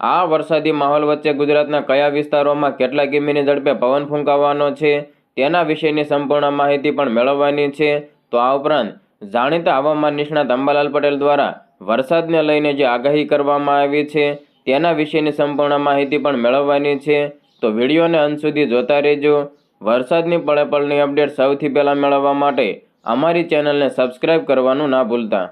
આ વરસાદી માહોલ વચ્ચે ગુજરાતના કયા વિસ્તારોમાં કેટલા કિમીની ઝડપે પવન ફૂંકાવાનો છે, તેના વિશેની સંપૂર્ણ માહિતી પણ મેળવવાની છે. તો આ ઉપરાંત જાણીતા હવામાન નિષ્ણાત અંબાલાલ પટેલ દ્વારા વરસાદને લઈને જે આગાહી કરવામાં આવી છે, તેના વિશેની સંપૂર્ણ માહિતી પણ મેળવવાની છે. તો વિડીયોને અંત સુધી જોતા રહેજો. વરસાદની પળે પળની અપડેટ સૌથી પહેલાં મેળવવા માટે અમારી ચેનલને સબસ્ક્રાઇબ કરવાનું ના ભૂલતા.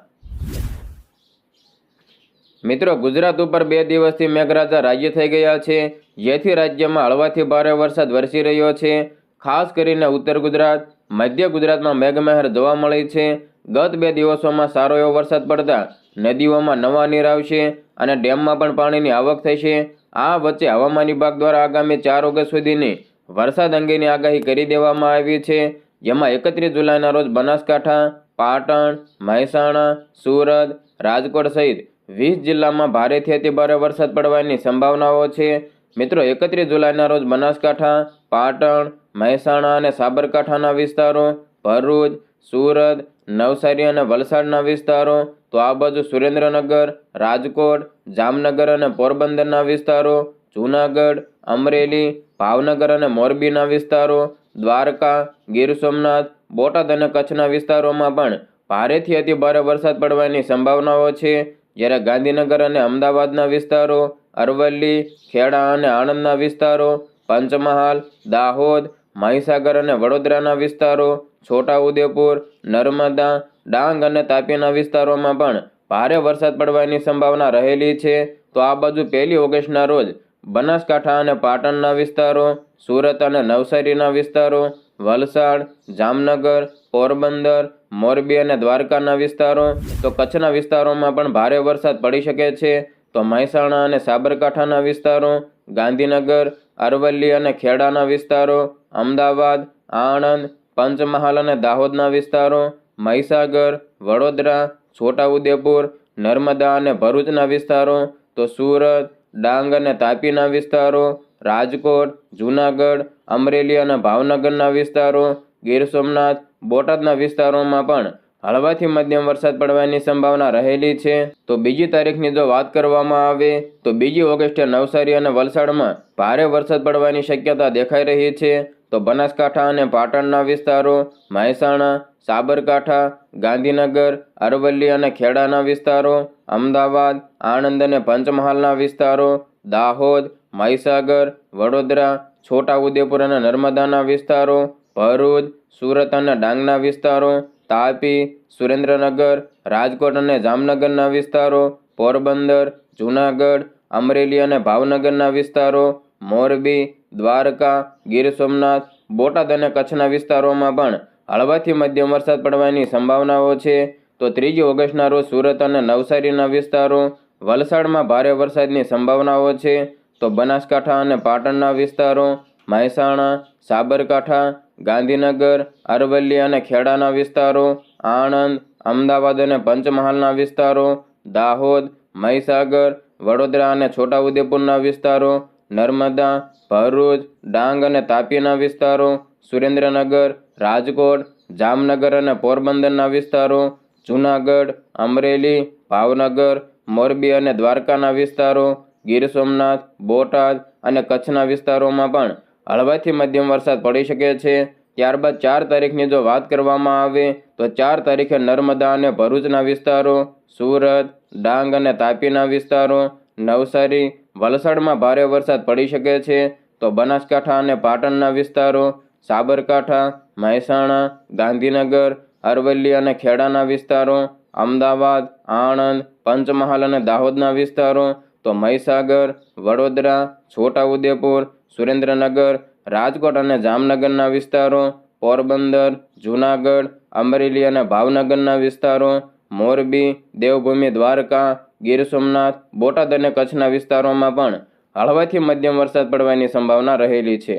મિત્રો, ગુજરાત ઉપર બે દિવસથી મેઘરાજા રાજ્ય થઈ ગયા છે. જેથી રાજ્યમાં હળવાથી ભારે વરસાદ વરસી રહ્યો છે. ખાસ કરીને ઉત્તર ગુજરાત, મધ્ય ગુજરાતમાં મેઘમહેર જોવા મળી છે. ગત બે દિવસોમાં સારો એવો વરસાદ પડતા નદીઓમાં નવા નીર આવશે અને ડેમમાં પણ પાણીની આવક થશે. આ વચ્ચે હવામાન વિભાગ દ્વારા આગામી ચાર ઓગસ્ટ સુધીની વરસાદ અંગેની આગાહી કરી દેવામાં આવી છે. જેમાં એકત્રીસ જુલાઈના રોજ બનાસકાંઠા, પાટણ, મહેસાણા, સુરત, રાજકોટ સહિત વીસ જિલ્લામાં ભારેથી અતિ ભારે વરસાદ પડવાની સંભાવનાઓ છે. મિત્રો, એકત્રીસ જુલાઈના રોજ બનાસકાંઠા, પાટણ, મહેસાણા અને સાબરકાંઠાના વિસ્તારો, ભરૂચ, સુરત, નવસારી અને વલસાડના વિસ્તારો, તો આ બાજુ સુરેન્દ્રનગર, રાજકોટ, જામનગર અને પોરબંદરના વિસ્તારો, જૂનાગઢ, અમરેલી, ભાવનગર અને મોરબીના વિસ્તારો, દ્વારકા, ગીર સોમનાથ, બોટાદ અને કચ્છના વિસ્તારોમાં પણ ભારેથી અતિ ભારે વરસાદ પડવાની સંભાવનાઓ છે. જ્યારે ગાંધીનગર અને અમદાવાદના વિસ્તારો, અરવલ્લી, ખેડા અને આણંદના વિસ્તારો, પંચમહાલ, દાહોદ, મહીસાગર અને વડોદરાના વિસ્તારો, છોટાઉદેપુર, નર્મદા, ડાંગ અને તાપીના વિસ્તારોમાં પણ ભારે વરસાદ પડવાની સંભાવના રહેલી છે. તો આ બાજુ પહેલી ઓગસ્ટના રોજ બનાસકાંઠા અને પાટણના વિસ્તારો, સુરત અને નવસારીના વિસ્તારો, વલસાડ, જામનગર, પોરબંદર મોરબી અને દ્વારકાના વિસ્તારો, તો કચ્છના વિસ્તારોમાં પણ ભારે વરસાદ પડી શકે છે. તો મહેસાણા અને સાબરકાંઠાના વિસ્તારો, ગાંધીનગર, અરવલ્લી અને ખેડાના વિસ્તારો, અમદાવાદ, આણંદ, પંચમહાલ અને દાહોદના વિસ્તારો, મહીસાગર, વડોદરા, છોટાઉદેપુર, નર્મદા અને ભરૂચના વિસ્તારો, તો સુરત, ડાંગ અને તાપીના વિસ્તારો, રાજકોટ, જૂનાગઢ, અમરેલી અને ભાવનગરના વિસ્તારો, ગીર સોમનાથ બોટાદના વિસ્તારોમાં પણ હળવાથી મધ્યમ વરસાદ પડવાની સંભાવના રહેલી છે. તો બીજી તારીખની જો વાત કરવામાં આવે, તો બીજી ઓગસ્ટે નવસારી અને વલસાડમાં ભારે વરસાદ પડવાની શક્યતા દેખાઈ રહી છે. તો બનાસકાંઠા અને પાટણના વિસ્તારો, મહેસાણા, સાબરકાંઠા, ગાંધીનગર, અરવલ્લી અને ખેડાના વિસ્તારો, અમદાવાદ, આણંદ અને પંચમહાલના વિસ્તારો, દાહોદ, મહીસાગર, વડોદરા છોટાઉદેપુર અને નર્મદાના વિસ્તારો ભરૂચ, સુરત અને ડાંગના વિસ્તારો, તાપી, સુરેન્દ્રનગર, રાજકોટ અને જામનગરના વિસ્તારો, પોરબંદર, જૂનાગઢ, અમરેલી અને ભાવનગરના વિસ્તારો, મોરબી, દ્વારકા, ગીર સોમનાથ, બોટાદ અને કચ્છના વિસ્તારોમાં પણ હળવાથી મધ્યમ વરસાદ પડવાની સંભાવનાઓ છે. તો ત્રીજી ઓગસ્ટના રોજ સુરત અને નવસારીના વિસ્તારો વલસાડમાં ભારે વરસાદની સંભાવનાઓ છે. તો બનાસકાંઠા અને પાટણના વિસ્તારો, મહેસાણા, સાબરકાંઠા ગાંધીનગર, અરવલ્લી અને ખેડાના વિસ્તારો, આણંદ, અમદાવાદ અને પંચમહાલના વિસ્તારો, દાહોદ, મહીસાગર, વડોદરા અને છોટાઉદેપુરના વિસ્તારો, નર્મદા, ભરૂચ, ડાંગ અને તાપીના વિસ્તારો, સુરેન્દ્રનગર, રાજકોટ, જામનગર અને પોરબંદરના વિસ્તારો, જૂનાગઢ, અમરેલી, ભાવનગર, મોરબી અને દ્વારકાના વિસ્તારો, ગીર સોમનાથ, બોટાદ અને કચ્છના વિસ્તારોમાં પણ હળવાથી મધ્યમ વરસાદ પડી શકે છે. ત્યારબાદ ચાર તારીખની જો વાત કરવામાં આવે, તો ચાર તારીખે નર્મદા અને ભરૂચના વિસ્તારો, સુરત, ડાંગ અને તાપીના વિસ્તારો, નવસારી, વલસાડમાં ભારે વરસાદ પડી શકે છે. તો બનાસકાંઠા અને પાટણના વિસ્તારો, સાબરકાંઠા, મહેસાણા, ગાંધીનગર, અરવલ્લી અને ખેડાના વિસ્તારો, અમદાવાદ, આણંદ, પંચમહાલ અને દાહોદના વિસ્તારો, તો મહીસાગર, વડોદરા, છોટાઉદેપુર સુરેન્દ્રનગર, રાજકોટ અને જામનગરના વિસ્તારો, પોરબંદર, જૂનાગઢ, અમરેલી અને ભાવનગરના વિસ્તારો, મોરબી, દેવભૂમિ, દ્વારકા, ગીર સોમનાથ, બોટાદ અને કચ્છના વિસ્તારોમાં પણ હળવાથી મધ્યમ વરસાદ પડવાની સંભાવના રહેલી છે.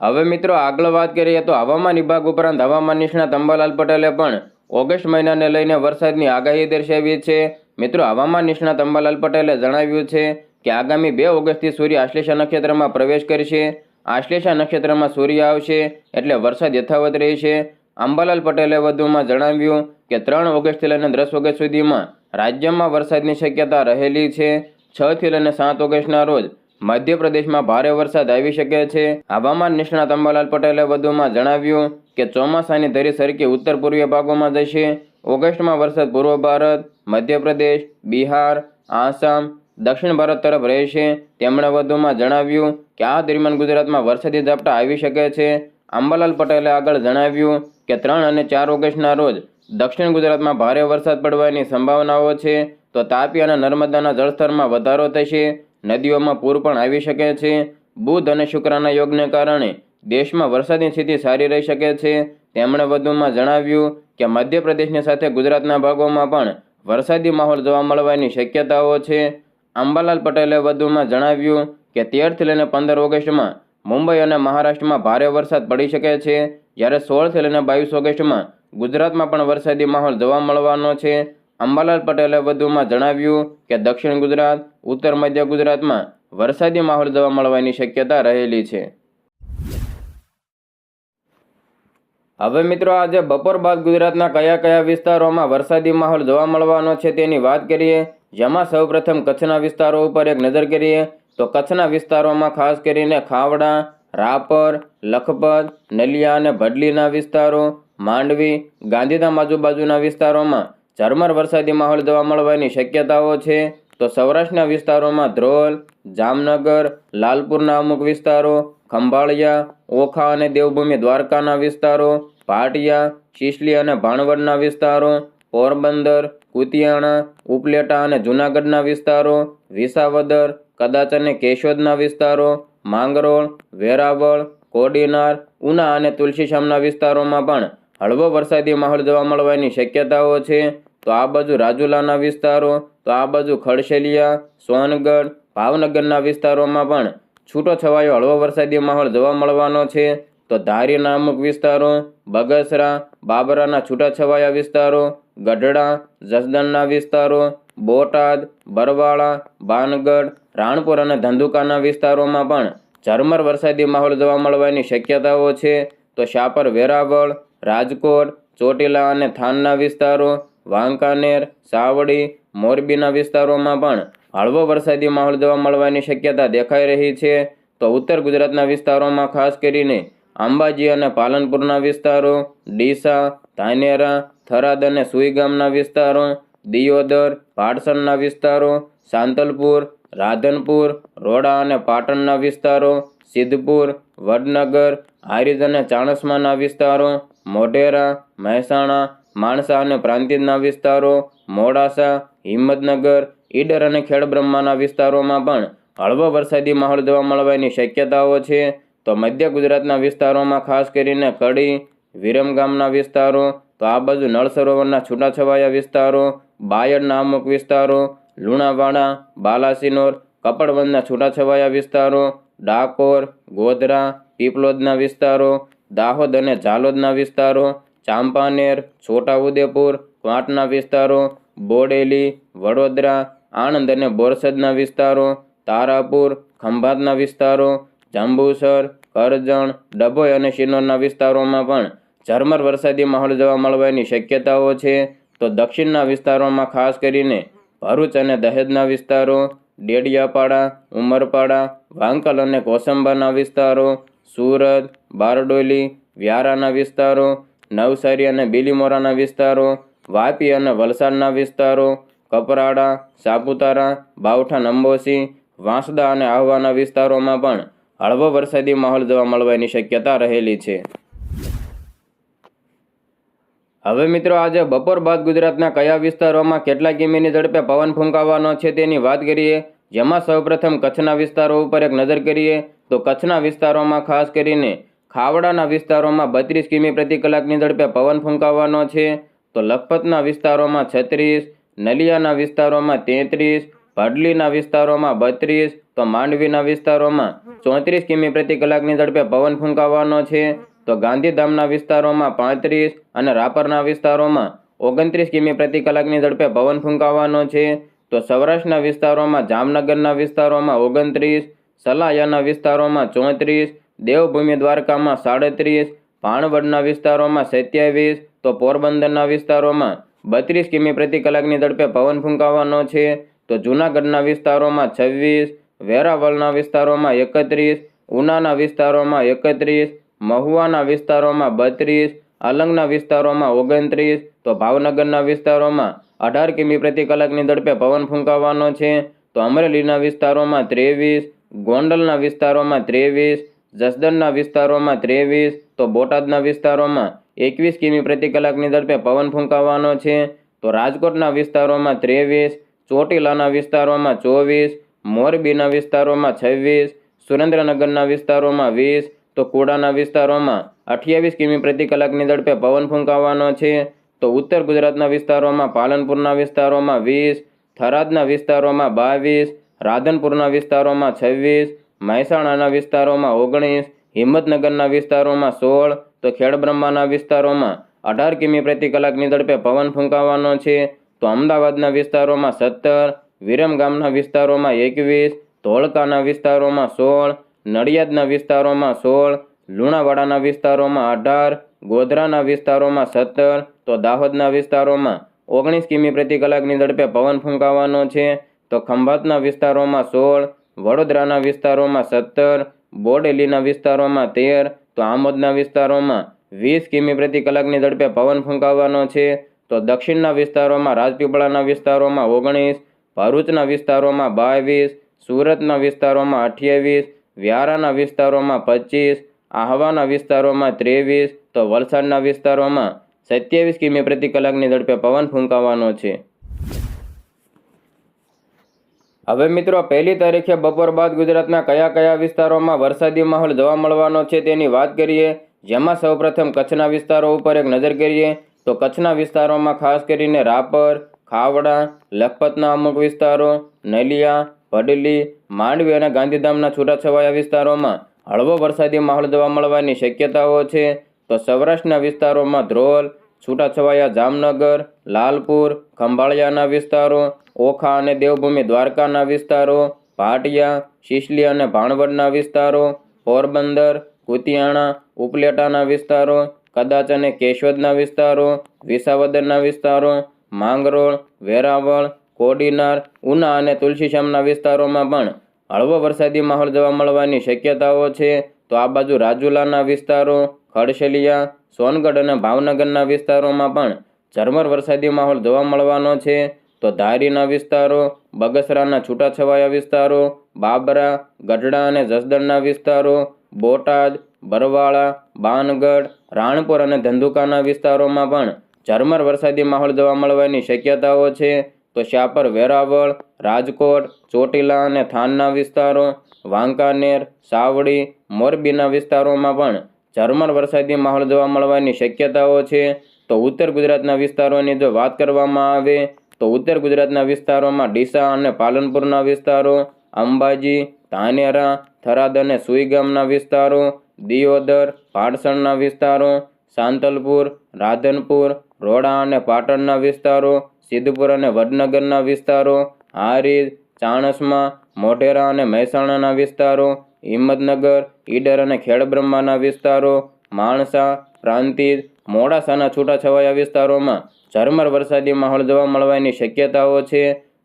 હવે મિત્રો આગળ વાત કરીએ તો હવામાન વિભાગ ઉપરાંત હવામાન નિષ્ણાત અંબાલાલ પટેલે પણ ઓગસ્ટ મહિનાને લઈને વરસાદની આગાહી દર્શાવી છે. મિત્રો હવામાન નિષ્ણાત અંબાલાલ પટેલે જણાવ્યું છે કે આગામી બે ઓગસ્ટથી સૂર્ય આશ્લેષા નક્ષત્રમાં પ્રવેશ કરશે. આશ્લેષા નક્ષત્રમાં સૂર્ય આવશે એટલે વરસાદ યથાવત રહેશે. અંબાલાલ પટેલે વધુમાં જણાવ્યું કે ત્રણ ઓગસ્ટથી લઈને દસ ઓગસ્ટ સુધીમાં રાજ્યમાં વરસાદની શક્યતા રહેલી છે. છથી લઈને સાત ઓગસ્ટના રોજ મધ્યપ્રદેશમાં ભારે વરસાદ આવી શકે છે. હવામાન નિષ્ણાત અંબાલાલ પટેલે વધુમાં જણાવ્યું કે ચોમાસાની ધરી સરકી ઉત્તર પૂર્વીય ભાગોમાં જશે. ઓગસ્ટમાં વરસાદ પૂર્વ ભારત, મધ્યપ્રદેશ, બિહાર, આસામ દક્ષિણ ભારત તરફ રહેશે. તેમણે વધુમાં જણાવ્યું કે આ દરમિયાન ગુજરાતમાં વરસાદી ઝાપટા આવી શકે છે. અંબાલાલ પટેલે આગળ જણાવ્યું કે ત્રણ અને ચાર ઓગસ્ટના રોજ દક્ષિણ ગુજરાતમાં ભારે વરસાદ પડવાની સંભાવનાઓ છે. તો તાપી અને નર્મદાના જળસ્તરમાં વધારો થશે. નદીઓમાં પૂર પણ આવી શકે છે. બુધ અને શુક્રના યોગને કારણે દેશમાં વરસાદની સ્થિતિ સારી રહી શકે છે. તેમણે વધુમાં જણાવ્યું કે મધ્યપ્રદેશની સાથે ગુજરાતના ભાગોમાં પણ વરસાદી માહોલ જોવા મળવાની શક્યતાઓ છે. અંબાલાલ પટેલે વધુમાં જણાવ્યું કે તેરથી લઈને પંદર ઓગસ્ટમાં મુંબઈ અને મહારાષ્ટ્રમાં ભારે વરસાદ પડી શકે છે. જ્યારે સોળથી લઈને બાવીસ ઓગસ્ટમાં ગુજરાતમાં પણ વરસાદી માહોલ જોવા મળવાનો છે. અંબાલાલ પટેલે વધુમાં જણાવ્યું કે દક્ષિણ ગુજરાત, ઉત્તર મધ્ય ગુજરાતમાં વરસાદી માહોલ જોવા મળવાની શક્યતા રહેલી છે. હવે મિત્રો આજે બપોર બાદ ગુજરાતના કયા કયા વિસ્તારોમાં વરસાદી માહોલ જોવા મળવાનો છે તેની વાત કરીએ. જેમાં સૌપ્રથમ કચ્છના વિસ્તારો ઉપર એક નજર કરીએ તો કચ્છના વિસ્તારોમાં ખાસ કરીને ખાવડા, રાપર, લખપત, નલિયા અને ભડલીના વિસ્તારો, માંડવી, ગાંધીધામ આજુબાજુના વિસ્તારોમાં ઝરમર વરસાદી માહોલ જોવા મળવાની શક્યતાઓ છે. તો સૌરાષ્ટ્રના વિસ્તારોમાં ધ્રોલ, જામનગર, લાલપુરના અમુક વિસ્તારો, ખંભાળિયા, ઓખા અને દેવભૂમિ દ્વારકાના વિસ્તારો ભાટિયા ચીસલી અને ભાણવડના વિસ્તારો, પોરબંદર કુતિયાણા, ઉપલેટા અને જૂનાગઢના વિસ્તારો, વિસાવદર, કદાચ અને કેશોદના વિસ્તારો, માંગરોળ, વેરાવળ, કોડીનાર, ઉના અને તુલસીશામના વિસ્તારોમાં પણ હળવો વરસાદી માહોલ જોવા મળવાની શક્યતાઓ છે. તો આ બાજુ રાજુલાના વિસ્તારો, તો આ બાજુ ખડશેલિયા, સોનગઢ, ભાવનગરના વિસ્તારોમાં પણ છૂટો છવાયો હળવો વરસાદી માહોલ જોવા મળવાનો છે. તો ધારી નામક વિસ્તારો, બગસરા, બાબરાના છૂટાછવાયા વિસ્તારો, ગઢડા, જસદણના વિસ્તારો, બોટાદ, બરવાળા બાનગઢ રાણપુર અને ધંધુકાના વિસ્તારોમાં પણ ઝરમર વરસાદી માહોલ જોવા મળવાની શક્યતાઓ છે. તો શાપર વેરાવળ, રાજકોટ, ચોટીલા અને થાનના વિસ્તારો, વાંકાનેર, સાવડી, મોરબીના વિસ્તારોમાં પણ હળવો વરસાદી માહોલ જોવા મળવાની શક્યતા દેખાઈ રહી છે. તો ઉત્તર ગુજરાતના વિસ્તારોમાં ખાસ કરીને અંબાજી અને પાલનપુરના વિસ્તારો, ડીસા, ધાનેરા, થરાદ અને સુઈગામના વિસ્તારો, દિયોદર પાટસણના વિસ્તારો, સાંતલપુર, રાધનપુર, રોડા અને પાટણના વિસ્તારો, સિદ્ધપુર, વડનગર, હારીજ અને ચાણસમાના વિસ્તારો, મોઢેરા, મહેસાણા, માણસા અને પ્રાંતિજના વિસ્તારો, મોડાસા, હિંમતનગર, ઈડર અને ખેડબ્રહ્માના વિસ્તારોમાં પણ હળવો વરસાદી માહોલ જોવા મળવાની શક્યતાઓ છે. તો મધ્ય ગુજરાતના વિસ્તારોમાં ખાસ કરીને કડી વિરમગામના વિસ્તારો, તો આ બાજુ નળ સરોવરના છૂટાછવાયા વિસ્તારો બાયડના અમુક વિસ્તારો, લુણાવાડા, બાલાસિનોર કપડવંદના છૂટાછવાયા વિસ્તારો, ડાકોર, ગોધરા, પીપલોદના વિસ્તારો, દાહોદ અને ઝાલોદના વિસ્તારો, ચાંપાનેર, છોટાઉદેપુર, ક્વાંટના વિસ્તારો, બોડેલી, વડોદરા, આણંદ અને બોરસદના વિસ્તારો, તારાપુર, ખંભાતના વિસ્તારો જંબુસર, કરજણ, ડભોઈ અને શિનોરના વિસ્તારોમાં પણ ઝરમર વરસાદી માહોલ જોવા મળવાની શક્યતાઓ છે. તો દક્ષિણના વિસ્તારોમાં ખાસ કરીને ભરૂચ અને દહેજના વિસ્તારો, ડેડિયાપાડા, ઉમરપાડા, વાંકલ અને કોસંબાના વિસ્તારો, સુરત, બારડોલી, વ્યારાના વિસ્તારો, નવસારી અને બીલીમોરાના વિસ્તારો, વાપી અને વલસાડના વિસ્તારો, કપરાડા, સાપુતારા, બાવઠા, નંબોસી, વાંસદા અને આહવાના વિસ્તારોમાં પણ હળવો વરસાદી માહોલ જોવા મળવાની શક્યતા રહેલી છે. હવે મિત્રો આજે બપોર બાદ ગુજરાતના કયા વિસ્તારોમાં કેટલા કિમીની ઝડપે પવન ફૂંકાવાનો છે તેની વાત કરીએ. જેમાં સૌપ્રથમ કચ્છના વિસ્તારો ઉપર એક નજર કરીએ તો કચ્છના વિસ્તારોમાં ખાસ કરીને ખાવડાના વિસ્તારોમાં બત્રીસ કિમી પ્રતિ કલાકની ઝડપે પવન ફૂંકાવાનો છે. તો લખપતના વિસ્તારોમાં છત્રીસ, નલિયાના વિસ્તારોમાં તેત્રીસ, ભડલીના વિસ્તારોમાં બત્રીસ તો માંડવીના વિસ્તારોમાં ચોત્રીસ કિમી પ્રતિ કલાકની ઝડપે પવન ફૂંકાવાનો છે. તો ગાંધીધામના વિસ્તારોમાં પાંત્રીસ અને રાપરના વિસ્તારોમાં ઓગણત્રીસ કિમી પ્રતિ કલાકની ઝડપે પવન ફૂંકાવાનો છે. તો સૌરાષ્ટ્રના વિસ્તારોમાં જામનગરના વિસ્તારોમાં ઓગણત્રીસ સલાયાના વિસ્તારોમાં ચોત્રીસ દેવભૂમિ દ્વારકામાં સાડત્રીસ ભાણવડના વિસ્તારોમાં સત્યાવીસ તો પોરબંદરના વિસ્તારોમાં બત્રીસ કિમી પ્રતિ કલાકની ઝડપે પવન ફૂંકાવાનો છે. તો જૂનાગઢના વિસ્તારોમાં છવ્વીસ વેરાવળના વિસ્તારોમાં એકત્રીસ, ઉનાના વિસ્તારોમાં એકત્રીસ, મહુવાના વિસ્તારોમાં બત્રીસ અલંગના વિસ્તારોમાં ઓગણત્રીસ, તો ભાવનગરના વિસ્તારોમાં અઢાર કિમી પ્રતિ કલાકની ઝડપે પવન ફૂંકાવાનો છે. તો અમરેલીના વિસ્તારોમાં ત્રેવીસ, ગોંડલના વિસ્તારોમાં ત્રેવીસ, જસદણના વિસ્તારોમાં ત્રેવીસ, તો બોટાદના વિસ્તારોમાં એકવીસ કિમી પ્રતિ કલાકની ઝડપે પવન ફૂંકાવાનો છે. તો રાજકોટના વિસ્તારોમાં ત્રેવીસ, ચોટીલાના વિસ્તારોમાં ચોવીસ મોરબીના વિસ્તારોમાં છવ્વીસ, સુરેન્દ્રનગરના વિસ્તારોમાં વીસ, તો કુડાના વિસ્તારોમાં અઠ્યાવીસ કિમી પ્રતિ કલાકની ઝડપે પવન ફૂંકાવાનો છે. તો ઉત્તર ગુજરાતના વિસ્તારોમાં પાલનપુરના વિસ્તારોમાં વીસ, થરાદના વિસ્તારોમાં બાવીસ, રાધનપુરના વિસ્તારોમાં છવ્વીસ, મહેસાણાના વિસ્તારોમાં ઓગણીસ, હિંમતનગરના વિસ્તારોમાં સોળ, તો ખેડબ્રહ્માના વિસ્તારોમાં અઢાર કિમી પ્રતિ કલાકની ઝડપે પવન ફૂંકાવાનો છે. તો અમદાવાદના વિસ્તારોમાં સત્તર વિરમગામના વિસ્તારોમાં એકવીસ, ધોળકાના વિસ્તારોમાં સોળ, નડિયાદના વિસ્તારોમાં સોળ, લુણાવાડાના વિસ્તારોમાં અઢાર, ગોધરાના વિસ્તારોમાં સત્તર, તો દાહોદના વિસ્તારોમાં ઓગણીસ કિમી પ્રતિ કલાકની ઝડપે પવન ફૂંકાવાનો છે. તો ખંભાતના વિસ્તારોમાં સોળ, વડોદરાના વિસ્તારોમાં સત્તર, બોડેલીના વિસ્તારોમાં તેર, તો આમોદના વિસ્તારોમાં વીસ કિમી પ્રતિ કલાકની ઝડપે પવન ફૂંકાવાનો છે. તો દક્ષિણના વિસ્તારોમાં રાજપીપળાના વિસ્તારોમાં ઓગણીસ ભરૂચના વિસ્તારોમાં બાવીસ, સુરતના વિસ્તારોમાં અઠ્યાવીસ, વ્યારાના વિસ્તારોમાં પચીસ, આહવાના વિસ્તારોમાં ત્રેવીસ, તો વલસાડના વિસ્તારોમાં સત્યાવીસ કિમી પ્રતિ કલાકની ઝડપે પવન ફૂંકાવાનો છે. હવે મિત્રો, પહેલી તારીખે બપોર બાદ ગુજરાતના કયા કયા વિસ્તારોમાં વરસાદી માહોલ જોવા મળવાનો છે તેની વાત કરીએ. જેમાં સૌપ્રથમ કચ્છના વિસ્તારો ઉપર એક નજર કરીએ, તો કચ્છના વિસ્તારોમાં ખાસ કરીને રાપર ખાવડા, લખપતના અમુક વિસ્તારો, નલિયા, ભડલી, માંડવી અને ગાંધીધામના છૂટાછવાયા વિસ્તારોમાં હળવો વરસાદી માહોલ જોવા મળવાની શક્યતાઓ છે. તો સૌરાષ્ટ્રના વિસ્તારોમાં ધ્રોલ, છૂટાછવાયા જામનગર, લાલપુર, ખંભાળિયાના વિસ્તારો, ઓખા અને દેવભૂમિ દ્વારકાના વિસ્તારો, ભાટિયા, શિશલી અને ભાણવડના વિસ્તારો, પોરબંદર, કુતિયાણા, ઉપલેટાના વિસ્તારો, કદાચ અને કેશોદના વિસ્તારો, વિસાવદરના વિસ્તારો માંગરોળ, વેરાવળ, કોડીનાર, ઉના અને તુલસીશ્યામના વિસ્તારોમાં પણ હળવો વરસાદી માહોલ જોવા મળવાની શક્યતાઓ છે. તો આ બાજુ રાજુલાના વિસ્તારો, ખડશેલિયા, સોનગઢ અને ભાવનગરના વિસ્તારોમાં પણ ઝરમર વરસાદી માહોલ જોવા મળવાનો છે. તો ધારીના વિસ્તારો, બગસરાના છૂટાછવાયા વિસ્તારો, બાબરા, ગઢડા અને જસદણના વિસ્તારો, બોટાદ, બરવાળા, બાનગઢ, રાણપુર અને ધંધુકાના વિસ્તારોમાં પણ ઝરમર વરસાદી માહોલ જોવા મળવાની શક્યતાઓ છે, તો શાપર વેરાવળ, રાજકોટ, ચોટીલા અને થાનના વિસ્તારો, વાંકાનેર, સાવડી, મોરબીના વિસ્તારોમાં પણ ઝરમર વરસાદી માહોલ જોવા મળવાની શક્યતાઓ છે. તો ઉત્તર ગુજરાતના વિસ્તારોની જો વાત કરવામાં આવે, તો ઉત્તર ગુજરાતના વિસ્તારોમાં ડીસા અને પાલનપુરના વિસ્તારો, અંબાજી, ધાનેરા, થરાદ અને સુઈગામના વિસ્તારો, દિયોદર ભાડસણના વિસ્તારો, સાંતલપુર, રાધનપુર રોડા અને પાટણના વિસ્તારો, સિદ્ધપુર અને વડનગરના વિસ્તારો હારી ચાણસમાં, મોઢેરા અને મહેસાણાના વિસ્તારો, હિંમતનગર, ઈડર અને ખેડબ્રહ્માના વિસ્તારો, માણસા, પ્રાંતિજ, મોડાસાના છૂટાછવાયા વિસ્તારોમાં ઝરમર વરસાદી માહોલ જોવા મળવાની શક્યતાઓ છે.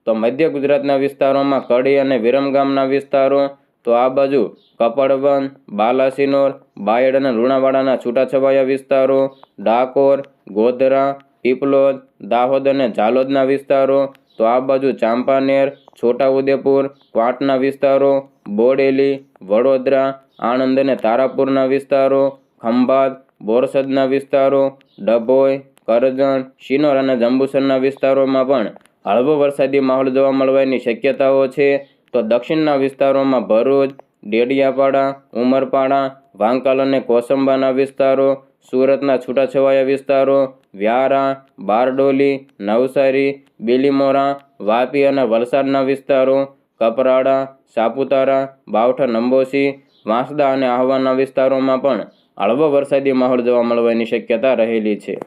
તો મધ્ય ગુજરાતના વિસ્તારોમાં કડી અને વિરમગામના વિસ્તારો તો આ બાજુ કપડવન બાલાસિનોર, બાયડ અને લુણાવાડાના છૂટાછવાયા વિસ્તારો, ડાકોર, ગોધરા પીપલોદ દાહોદ અને ઝાલોદના વિસ્તારો, તો આ બાજુ ચાંપાનેર, છોટાઉદેપુર ક્વાટના વિસ્તારો, બોડેલી, વડોદરા, આણંદ અને તારાપુરના વિસ્તારો, ખંભાત, બોરસદના વિસ્તારો, ડભોઈ, કરજણ, શિનોર અને જંબુસરના વિસ્તારોમાં પણ હળવો વરસાદી માહોલ જોવા મળવાની શક્યતાઓ છે. તો દક્ષિણના વિસ્તારોમાં ભરૂચ, ડેડિયાપાડા, ઉમરપાડા, વાંકાલ અને કોસંબાના વિસ્તારો, સુરતના છૂટાછવાયા વિસ્તારો, વ્યારા, બારડોલી, નવસારી, બિલીમોરા, વાપી અને વલસાડના વિસ્તારો, કપરાડા, સાપુતારા, બાવઠા, નંબોસી, વાંસદા અને આહવાના વિસ્તારોમાં પણ હળવો વરસાદી માહોલ જોવા મળવાની શક્યતા રહેલી છે.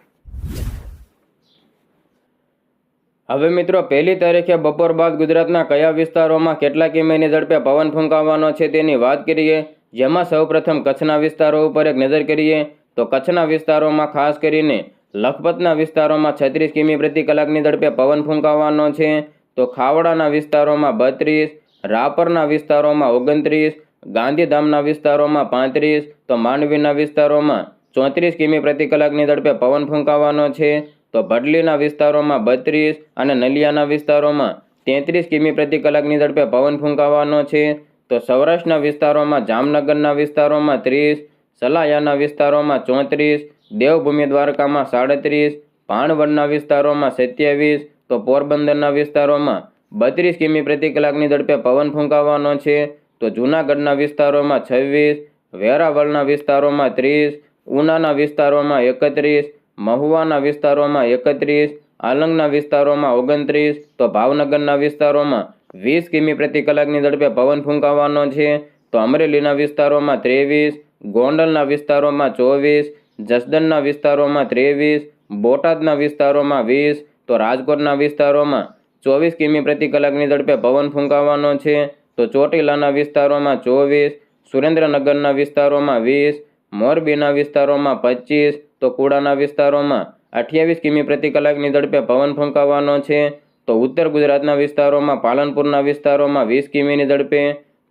હવે મિત્રો, પહેલી તારીખે બપોર બાદ ગુજરાતના કયા વિસ્તારોમાં કેટલા કિમીની ઝડપે પવન ફૂંકાવાનો છે તેની વાત કરીએ, જેમાં સૌપ્રથમ કચ્છના વિસ્તારો ઉપર એક નજર કરીએ, તો કચ્છના વિસ્તારોમાં ખાસ કરીને લખપતના વિસ્તારોમાં છત્રીસ કિમી પ્રતિ કલાકની ઝડપે પવન ફૂંકાવાનો છે, તો ખાવડાના વિસ્તારોમાં બત્રીસ, રાપરના વિસ્તારોમાં ઓગણત્રીસ, ગાંધીધામના વિસ્તારોમાં પાંત્રીસ, તો માંડવીના વિસ્તારોમાં ચોત્રીસ કિમી પ્રતિ કલાકની ઝડપે પવન ફૂંકાવાનો છે. તો ભડલીના વિસ્તારોમાં બત્રીસ અને નલિયાના વિસ્તારોમાં તેત્રીસ કિમી પ્રતિ કલાકની ઝડપે પવન ફૂંકાવાનો છે. તો સૌરાષ્ટ્રના વિસ્તારોમાં જામનગરના વિસ્તારોમાં ત્રીસ, સલાયાના વિસ્તારોમાં ચોત્રીસ, દેવભૂમિ દ્વારકામાં સાડત્રીસ ભાણવડના વિસ્તારોમાં સત્યાવીસ, તો પોરબંદરના વિસ્તારોમાં બત્રીસ કિમી પ્રતિ કલાકની ઝડપે પવન ફૂંકાવાનો છે. તો જૂનાગઢના વિસ્તારોમાં છવ્વીસ, વેરાવળના વિસ્તારોમાં ત્રીસ, ઉનાના વિસ્તારોમાં એકત્રીસ મહુવાના વિસ્તારોમાં એકત્રીસ, આલંગના વિસ્તારોમાં ઓગણત્રીસ, તો ભાવનગરના વિસ્તારોમાં વીસ કિમી પ્રતિ કલાકની ઝડપે પવન ફૂંકાવાનો છે. તો અમરેલીના વિસ્તારોમાં ત્રેવીસ, ગોંડલના વિસ્તારોમાં ચોવીસ, જસદણના વિસ્તારોમાં ત્રેવીસ, બોટાદના વિસ્તારોમાં વીસ, તો રાજકોટના વિસ્તારોમાં ચોવીસ કિમી પ્રતિ કલાકની ઝડપે પવન ફૂંકાવાનો છે. તો ચોટીલાના વિસ્તારોમાં ચોવીસ, સુરેન્દ્રનગરના વિસ્તારોમાં વીસ, મોરબીના વિસ્તારોમાં પચીસ તો કુડાના વિસ્તારોમાં અઠ્યાવીસ કિમી પ્રતિ કલાકની ઝડપે પવન ફૂંકાવાનો છે. તો ઉત્તર ગુજરાતના વિસ્તારોમાં પાલનપુરના વિસ્તારોમાં વીસ કિમીની ઝડપે,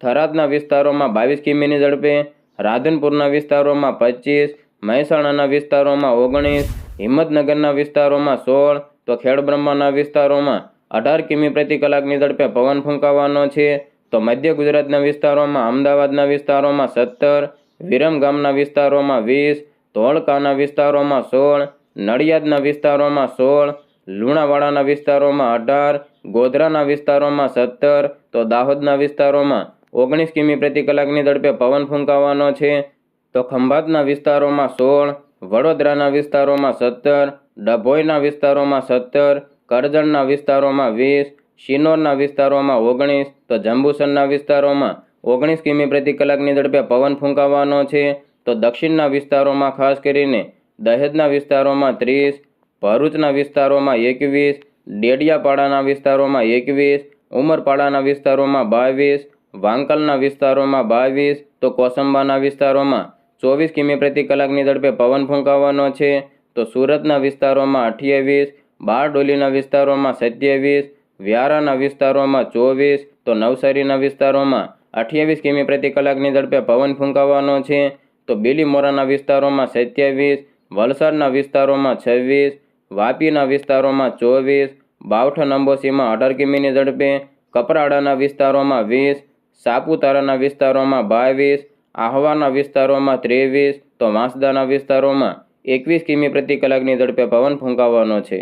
થરાદના વિસ્તારોમાં બાવીસ કિમીની ઝડપે, રાધનપુરના વિસ્તારોમાં પચીસ, મહેસાણાના વિસ્તારોમાં ઓગણીસ, હિંમતનગરના વિસ્તારોમાં સોળ, તો ખેડબ્રહ્માના વિસ્તારોમાં અઢાર કિમી પ્રતિ કલાકની ઝડપે પવન ફૂંકાવાનો છે. તો મધ્ય ગુજરાતના વિસ્તારોમાં અમદાવાદના વિસ્તારોમાં સત્તર વિરમગામના વિસ્તારોમાં વીસ ધોળકાના વિસ્તારોમાં સોળ, નડિયાદના વિસ્તારોમાં સોળ, લુણાવાડાના વિસ્તારોમાં અઢાર, ગોધરાના વિસ્તારોમાં સત્તર, તો દાહોદના વિસ્તારોમાં ઓગણીસ કિમી પ્રતિ કલાકની ઝડપે પવન ફૂંકાવાનો છે. તો ખંભાતના વિસ્તારોમાં સોળ, વડોદરાના વિસ્તારોમાં સત્તર, ડભોઈના વિસ્તારોમાં સત્તર, કરજણના વિસ્તારોમાં વીસ, શિનોરના વિસ્તારોમાં ઓગણીસ, તો જંબુસરના વિસ્તારોમાં ઓગણીસ કિમી પ્રતિ કલાકની ઝડપે પવન ફૂંકાવાનો છે. તો દક્ષિણના વિસ્તારોમાં ખાસ કરીને દહેજના વિસ્તારોમાં ત્રીસ, ભરૂચના વિસ્તારોમાં એકવીસ, ડેડિયાપાડાના વિસ્તારોમાં એકવીસ, ઉમરપાડાના વિસ્તારોમાં બાવીસ, વાંકલના વિસ્તારોમાં બાવીસ, તો કોસંબાના વિસ્તારોમાં ચોવીસ કિમી પ્રતિ કલાકની ઝડપે પવન ફૂંકાવાનો છે. તો સુરતના વિસ્તારોમાં અઠ્યાવીસ, બારડોલીના વિસ્તારોમાં સત્યાવીસ, વ્યારાના વિસ્તારોમાં ચોવીસ, તો નવસારીના વિસ્તારોમાં અઠ્યાવીસ કિમી પ્રતિ કલાકની ઝડપે પવન ફૂંકાવાનો છે. તો બીલીમોરાના વિસ્તારોમાં સત્યાવીસ, વલસાડના વિસ્તારોમાં છવ્વીસ, વાપીના વિસ્તારોમાં ચોવીસ, બાવઠ અંબોસીમાં અઢાર કિમીની ઝડપે, કપરાડાના વિસ્તારોમાં વીસ, સાપુતારાના વિસ્તારોમાં બાવીસ, આહવાના વિસ્તારોમાં ત્રેવીસ, તો વાંસદાના વિસ્તારોમાં એકવીસ કિમી પ્રતિ કલાકની ઝડપે પવન ફૂંકાવાનો છે.